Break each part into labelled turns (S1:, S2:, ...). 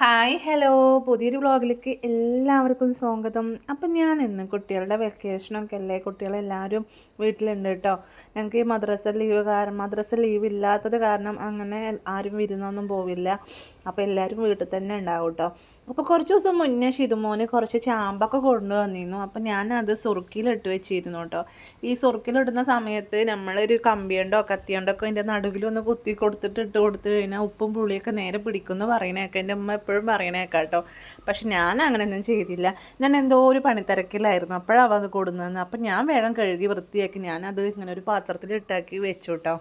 S1: Hi hello. പുതിയൊരു വ്ളോഗിലേക്ക് എല്ലാവർക്കും സ്വാഗതം. അപ്പം ഞാൻ ഇന്ന് കുട്ടികളുടെ വെക്കേഷനൊക്കെ അല്ലേ? കുട്ടികളെല്ലാവരും വീട്ടിലുണ്ട് കേട്ടോ. ഞങ്ങൾക്ക് ഈ മദ്രസ ലീവ് കാരണം മദ്രസ ലീവ് ഇല്ലാത്തത് കാരണം അങ്ങനെ ആരും വിരുന്നൊന്നും പോവില്ല. അപ്പോൾ എല്ലാവരും വീട്ടിൽ തന്നെ ഉണ്ടാവും കേട്ടോ. അപ്പോൾ കുറച്ച് ദിവസം മുന്നേ ഷിതുമോന് കുറച്ച് ചാമ്പൊക്കെ കൊണ്ടുവന്നിരുന്നു അപ്പോൾ ഞാനത് സുറുക്കിയിലിട്ട് വെച്ചിരുന്നു കേട്ടോ. ഈ സുറുക്കിലിടുന്ന സമയത്ത് നമ്മളൊരു കമ്പിയുണ്ടോ കത്തിയുണ്ടോ ഒക്കെ അതിന്റെ നടുവിലൊന്ന് കുത്തി കൊടുത്തിട്ട് ഇട്ട് കൊടുത്തു കഴിഞ്ഞാൽ ഉപ്പും പുളിയൊക്കെ നേരെ പിടിക്കുമെന്ന് പറയുന്നതൊക്കെ എന്റെ അമ്മ എപ്പോഴും പറയണേ കേട്ടോ പക്ഷെ ഞാൻ അങ്ങനെയൊന്നും ചെയ്തില്ല. ഞാൻ എന്തോ ഒരു പണിത്തിരക്കിലായിരുന്നു. അപ്പോഴാണ് അത് കൊടുന്നതെന്ന്. അപ്പം ഞാൻ വേഗം കഴുകി വൃത്തിയാക്കി ഞാനത് ഇങ്ങനെ ഒരു പാത്രത്തിൽ ഇട്ടാക്കി വെച്ചു കേട്ടോ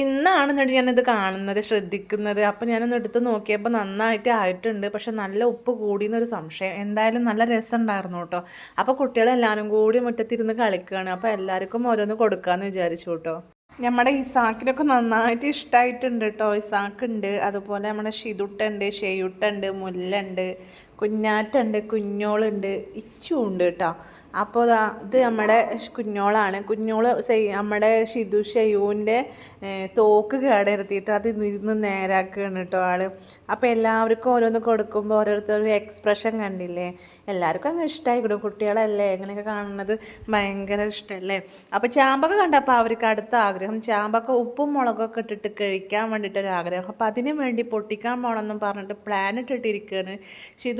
S1: ഇന്നാണ് എന്നിട്ട് ഞാനിത് കാണുന്നത് ശ്രദ്ധിക്കുന്നത്. അപ്പം ഞാനൊന്ന് എടുത്ത് നോക്കിയപ്പോൾ നന്നായിട്ട് ആയിട്ടുണ്ട്. പക്ഷെ നല്ല ഉപ്പ് കൂടിയെന്നൊരു സംശയം. എന്തായാലും നല്ല രസം ഉണ്ടായിരുന്നു കേട്ടോ. അപ്പോൾ കുട്ടികളെല്ലാവരും കൂടി മുറ്റത്തിരുന്ന് കളിക്കുകയാണ്. അപ്പോൾ എല്ലാവർക്കും ഓരോന്ന് കൊടുക്കാമെന്ന് വിചാരിച്ചു കേട്ടോ. നമ്മുടെ ഇസാക്കിനൊക്കെ നന്നായിട്ട് ഇഷ്ടമായിട്ടുണ്ട് കേട്ടോ ഇസാക്കുണ്ട്. അതുപോലെ നമ്മുടെ ഷിതുട്ടുണ്ട് ഷെയ്യുട്ടുണ്ട് മുല്ലുണ്ട്. കുഞ്ഞാറ്റുണ്ട് കുഞ്ഞോളുണ്ട് ഇച്ചു ഉണ്ട് കേട്ടോ. അപ്പോൾ ഇത് നമ്മുടെ കുഞ്ഞോളാണ്. കുഞ്ഞോൾ നമ്മുടെ ഷിതു ഷെയ്യുവിന്റെ തോക്ക് കേടെടുത്തിട്ട് അത് ഇരുന്ന് നേരാക്കുകയാണ് കേട്ടോ ആൾ. അപ്പോൾ എല്ലാവർക്കും ഓരോന്ന് കൊടുക്കുമ്പോൾ ഓരോരുത്തരും എക്സ്പ്രഷൻ കണ്ടില്ലേ? എല്ലാവർക്കും അങ്ങ് ഇഷ്ടമായിക്കിടും കുട്ടികളല്ലേ ഇങ്ങനെയൊക്കെ കാണുന്നത് ഭയങ്കര ഇഷ്ടമല്ലേ അപ്പോൾ ചാമ്പൊക്കെ കണ്ടപ്പോൾ അവർക്ക് അടുത്ത ആഗ്രഹം. ചാമ്പൊക്കെ ഉപ്പും മുളകൊക്കെ ഇട്ടിട്ട് കഴിക്കാൻ വേണ്ടിയിട്ടൊരു ആഗ്രഹം അപ്പോൾ അതിന് വേണ്ടി പൊട്ടിക്കാൻ പോകണമെന്നും പറഞ്ഞിട്ട് പ്ലാൻ ഇട്ടിട്ടിരിക്കുകയാണ്.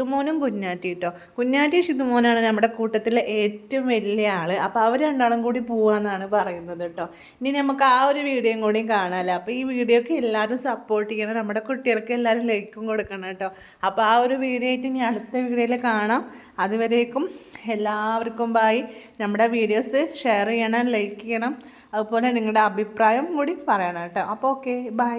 S1: ഷിതുമോനും കുഞ്ഞാറ്റി കേട്ടോ കുഞ്ഞാറ്റി ഷിതുമോനാണ് നമ്മുടെ കൂട്ടത്തിലെ ഏറ്റവും വലിയ ആൾ. അപ്പോൾ അവർ രണ്ടാളും കൂടി പോവാന്നാണ് പറയുന്നത് കേട്ടോ ഇനി നമുക്ക് ആ ഒരു വീഡിയോയും കൂടി കാണാമല്ലോ അപ്പോൾ ഈ വീഡിയോക്ക് എല്ലാവരും സപ്പോർട്ട് ചെയ്യണം. നമ്മുടെ കുട്ടികൾക്ക് എല്ലാവരും ലൈക്കും കൊടുക്കണം കേട്ടോ അപ്പോൾ ആ ഒരു വീഡിയോ ആയിട്ട് ഇനി അടുത്ത വീഡിയോയിൽ കാണാം. അതുവരേക്കും എല്ലാവർക്കും ബായി നമ്മുടെ വീഡിയോസ് ഷെയർ ചെയ്യണം ലൈക്ക് ചെയ്യണം. അതുപോലെ നിങ്ങളുടെ അഭിപ്രായം കൂടി പറയണം കേട്ടോ അപ്പോൾ ഓക്കെ ബൈ